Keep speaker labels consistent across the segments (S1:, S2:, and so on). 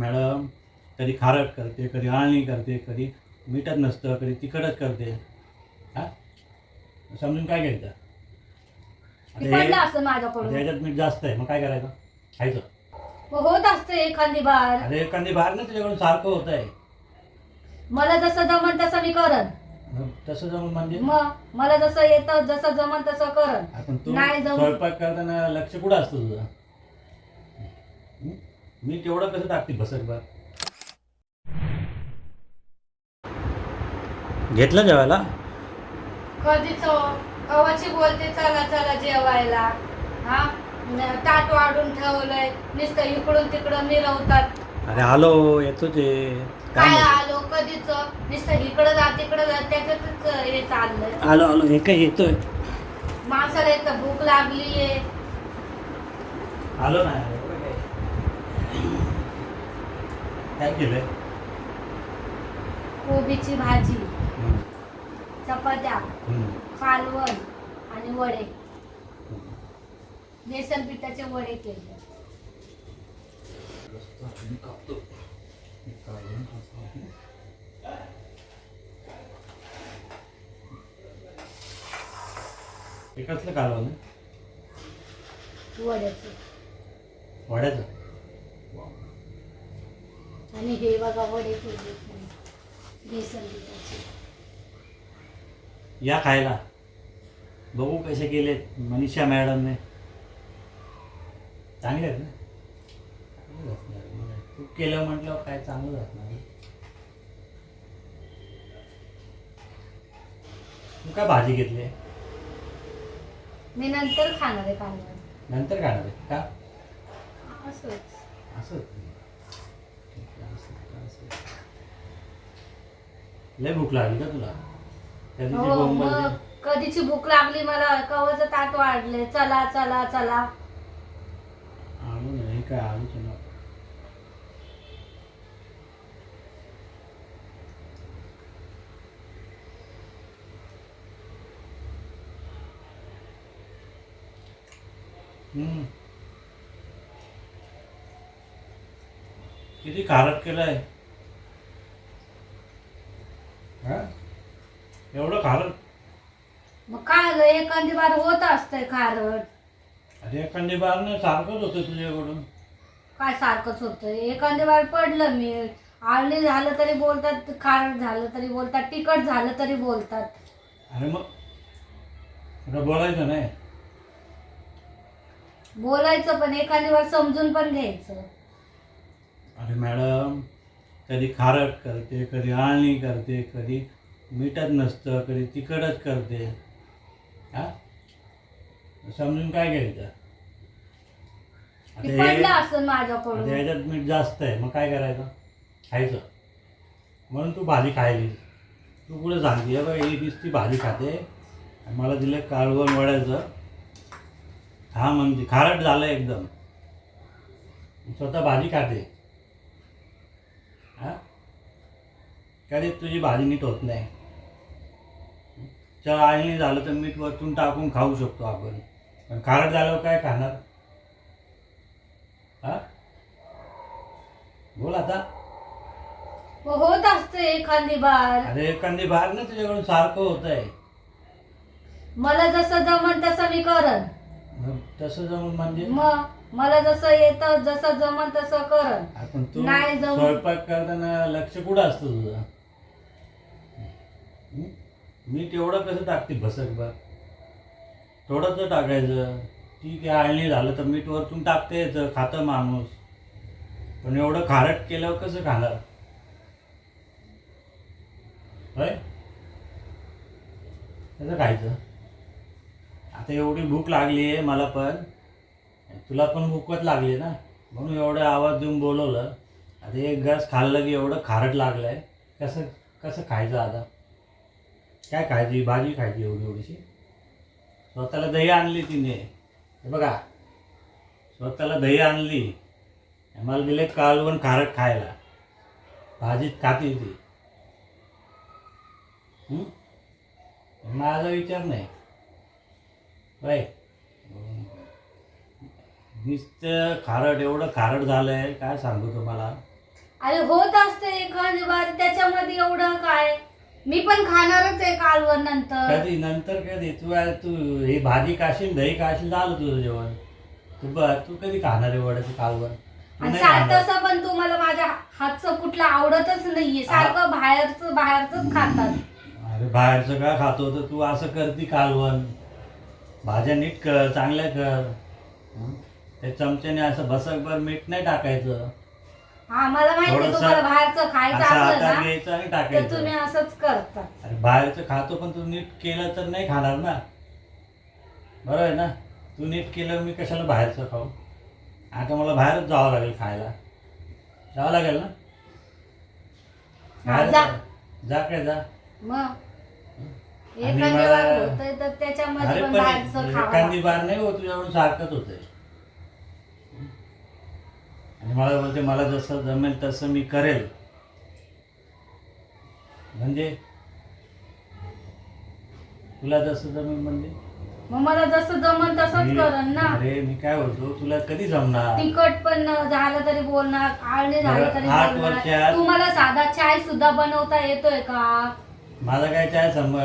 S1: Madam कधी खारट करते कधी आळणी करते कधी मीठच नसतं कधी तिखटच करते. हा? समजून काय घ्यायचं? हे-
S2: माझ्याकडून.
S1: ह्याच्यात मीठ जास्त आहे मग काय करायचं? खायचं.
S2: मग होत असते एखादी बार.
S1: अरे एखादी बाहेर ना तुझ्याकडून सारखं होत आहे
S2: मला जसं जमन तसं मी करन
S1: तसं जमून म्हणजे?
S2: मग मला जसं येतं जसं जमन तसं करन
S1: आपण तू
S2: नाही जमून.
S1: स्वयंपाक करताना लक्ष कुठं असतं तुझं? हं? मी तेवढं कसं टाकते बसत बा? घेतलं जेवायला?
S2: कधीच कवाची बोलते चला चला जेवायला. हा? न- ताट वाढून ठेवलंय. नुसतं इकडून तिकडं मिरवतात.
S1: अरे आलो येतोच आहे काय
S2: काय
S1: म्हणतो?
S2: आलो? कधीच नुसतं इकडं जा तिकडं जा त्याच्यातच हे चाललंय.
S1: आलो आलो. हे काय येतोय.
S2: माणसाला एक तर भूक लागलीये.
S1: आलो ना एवढं काय? केलंय?
S2: कोबीची भाजी चपात्या. कालवण आणि वडे. बेसन पिठाचे वडे केले.
S1: हे कसलं कालवण?
S2: वड्याचे.
S1: वड्याचं?
S2: आणि हे बघा वडे केले बेसन पिठाचे
S1: या खायला. बघू कसे केलेत मनीषा मॅडमने. चांगले आहेत ना? तू केलं म्हटलं काय चांगलं असणार तू काय भाजी घेतली?
S2: मी नंतर खाणार आहे
S1: नंतर खाणार आहे का?
S2: असंच.
S1: असं ठीक आहे, असं, असं. लय भूक लागली का तुला? त्या दिवशी
S2: हो. मग कधीची भूक लागली मला? कवच ताट वाढले. चला चला चला.
S1: आलू नाही हे काय हम्म. किती खारट केलंय. हा? एवढं खारट
S2: मग काय झालं एखादी बार होत असतंय खारट
S1: अरे एखादी बार नाही सारखंच होतं तुझ्याकडून.
S2: काय सारखंच होतंय एखादी बार पडलं मी. आळणी झालं तरी बोलतात खारट झालं तरी बोलतात तिखट झालं तरी बोलतात.
S1: अरे मग? आता बोलायचं नाही?
S2: बोलायचं पण एखादी बार समजून पण घ्यायचं.
S1: अरे मॅडम कधी खारट करते कधी आळणी करते कधी मीठच नसतं कधी तिखटच करते. हा? समजून काय घ्यायचं? आता
S2: ते
S1: ह्याच्यात मीठ जास्त आहे मग काय करायचं? खायचं. म्हणून तू भाजी खायली. तू कुठं सांगते बघ ही नुसती भाजी खाते. मला दिलं कालवण वड्याचं. हा म्हणजे खारट झालं एकदम. स्वतः भाजी खाते. कधी तुझी भाजी नीट होत नाही. चल आळणी झालं तर मीठ वरतून टाकून खाऊ शकतो आपण. पण खारट झाल्यावर काय खाणार? हा? बोल आता.
S2: हो, होत असते एखादी बार.
S1: अरे एखादी बाहेर ना तुझ्याकडून सारखं होत आहे
S2: मला जसं जमन तसं मी करन
S1: तसं जमून म्हणजे?
S2: मग मला जसं येतं जसं जमन तसं करन
S1: आपण तू
S2: नाही जमून.
S1: स्वयंपाक करताना लक्ष कुठं असतं तुझं? मी तेवढं कसं टाकते भसक बा? थोडंच टाकायचं. ठीक आहे आळणी झालं तर मीठ वरतून टाकता येतं खातं माणूस. पण एवढं खारट केल्यावर कसं खाणार? होय? कसं खायचं? आता एवढी भूक लागली आहे मला पण. तुला पण भूकच लागली ना? म्हणून एवढा आवाज देऊन बोलवलं. आता एक घास खाल्लं की एवढं खारट लागलंय. कसं कसं खायचं आता? काय खायची भाजी खायची एवढी एवढीशी? स्वतःला दही आणली तिने. हे बघा स्वतःला दही आणली. मला दिले कालवण खारट खायला. भाजीत खाते ती माझा विचार नाही. बाय नुसतं खारट एवढं खारट झालंय काय सांगू तुम्हाला?
S2: अरे होत असते एखादी बार त्याच्यामध्ये एवढं काय? मी पण खाणारच आहे कालवण नंतर.
S1: कधी? नंतर कधी? तू आज तू हे भाजी खाशील दही खाशील झालं तुझं जेवण. तू बघ तू कधी खाणार आहे वड्याचं कालवण? तू
S2: आणि
S1: नाही खाणार.
S2: तसं पण तुम्हाला माझ्या हातचं कुठलं आवडतच नाहीये. सारखं बाहेरचं बाहेरच खातात.
S1: अरे बाहेरचं का खातो? तर तू असं करती कालवण. भाज्या नीट कर चांगल्या कर. हं? त्या चमच्याने असं बसकभर मीठ नाही टाकायचं.
S2: हा मला माहिती
S1: थोडंसं
S2: तुम्हाला बाहेरचं खायचं
S1: असं
S2: असलं
S1: हातात
S2: ना
S1: घ्यायचं आणि
S2: तर तुम्ही
S1: टाकायचं
S2: असंच करता.
S1: अरे बाहेरचं खातो पण तू नीट केलं तर नाही खाणार ना. बरोबर आहे ना? तू नीट केलं मी कशाला बाहेरचं खाऊ? आता मला बाहेरच जावं लागेल खायला. जावं लागेल ना? बाहेर
S2: जा.
S1: जा काय जा.
S2: मग?
S1: आणि
S2: एखादी
S1: मला-
S2: बार होतंय तर त्याच्यामध्ये
S1: अरे
S2: पण
S1: पण
S2: बाहेरचं खावं
S1: एखादी बार नाही हो तुझ्याकडून सारखंच होतंय. आणि मला बोलते मला जसं जमेल तसं मी करेल. म्हणजे? तुला जसं जमेल म्हणजे
S2: मग मला जसं जमन तसंच करन ना.
S1: अरे मी काय बोलतो? तुला कधी जमणार?
S2: तिखट पण झालं तरी बोलणार आळणी झालं तरी
S1: आठ
S2: बोलणार.
S1: वर्षात-
S2: तुम्हाला साधा चाय सुद्धा बनवता येतोय का?
S1: माझा काय चाय संब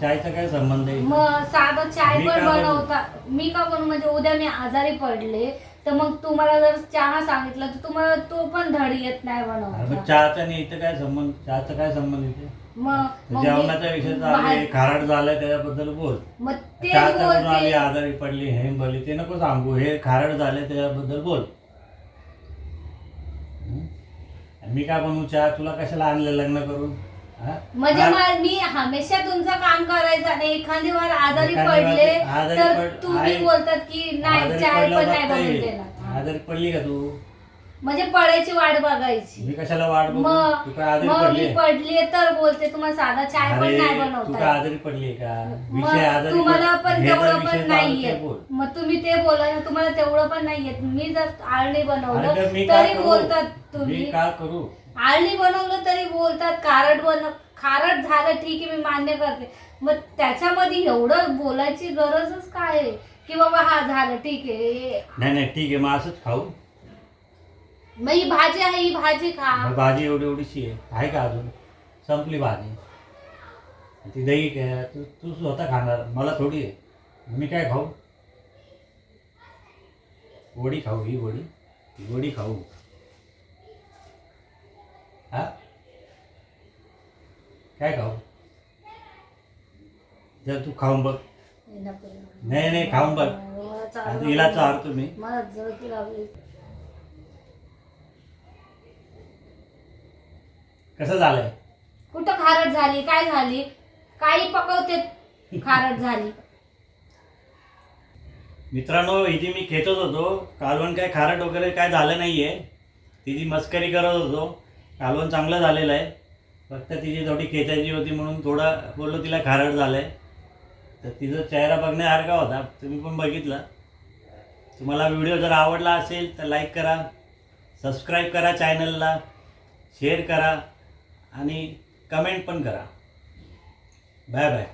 S1: चायचा काय संबंध आहे?
S2: मग साधा चाय
S1: मी
S2: पण
S1: का?
S2: बनवता मी का बनवू? म्हणजे उद्या मी आजारी पडले तर मग तुम्हाला जर चहा सांगितलं तर तुम्हाला तो पण धड येत नाही
S1: अरे मग चहाचा आणि इथं काय संबंध चहाचा काय संबंध इथे?
S2: मग मग
S1: जेवणाचा
S2: मी
S1: विषय चालू आहे खारट झालाय त्याच्याबद्दल बोल.
S2: मग तेच
S1: चहाचा करून आली
S2: बोलते
S1: आजारी पडली हे बोलली ते नको सांगू हे खारट झाले त्याच्याबद्दल बोल. हं? मी काय बनवू चहा? तुला कशाला आणलं लग्न करून?
S2: म्हणजे? मा- हमेशा तुमचं काम करायचं आणि एखादी वार आजारी पडले तर तुम्ही बोलतात की नाही चाय पण नाही बनवून. देणार.
S1: आजारी पडली का तू?
S2: म्हणजे पडायची वाट बघायची.
S1: मी कशाला वाट बघू?
S2: मग मी पडली? तर बोलते तुम्हाला साधा चाय पण नाही बनवता.
S1: आजारी पडली का?
S2: तुम्हाला पण तेवढं पण नाहीये. मग तुम्ही ते बोला ना तुम्हाला तेवढं पण नाहीये मी जर आळणी बनवलं
S1: तर?
S2: बोलतात तुम्ही.
S1: काय करू?
S2: आळणी बनवलं तरी बोलतात खारट बन खारट झालं ठीक आहे मी मान्य करते. मग त्याच्यामध्ये एवढं बोलायची गरजच काय आहे? की बाबा हा झालं ठीक आहे
S1: नाही नाही ठीक आहे मग असंच खाऊ.
S2: मग ही भाजी आहे ही भाजी खा.
S1: मग भाजी एवढी एवढीशी आहे. आहे का अजून? संपली भाजी. ती दही काय तू तू स्वतः खाणार. मला थोडी आहे. मी काय खाऊ? वडी खाऊ ही वडी. ही वडी खाऊ. हा? काय खाऊ? जर तू खाऊन बघ. नाही, नाही, खाऊन बघ. आता हिला
S2: मला जळकी लागली.
S1: कसं झालंय?
S2: कुठं खारट झाली? काय झाली? काही पकवते खारट झाली.
S1: मित्रांनो हिची मी खेचत होतो. कालवण काय खारट वगैरे काय झालं नाही आहे तिची मस्करी करत होतो. कालवण चांगलं झालेलं आहे. फक्त तिची थोडी खेचायची होती म्हणून थोडं बोललो तिला खारट झालं आहे तर तिचा चेहरा बघण्यासारखा होता. तुम्ही पण बघितला. तुम्हाला व्हिडिओ जर आवडला असेल तर लाईक करा सबस्क्राईब करा चॅनलला शेअर करा आणि कमेंट पण करा. Bye bye.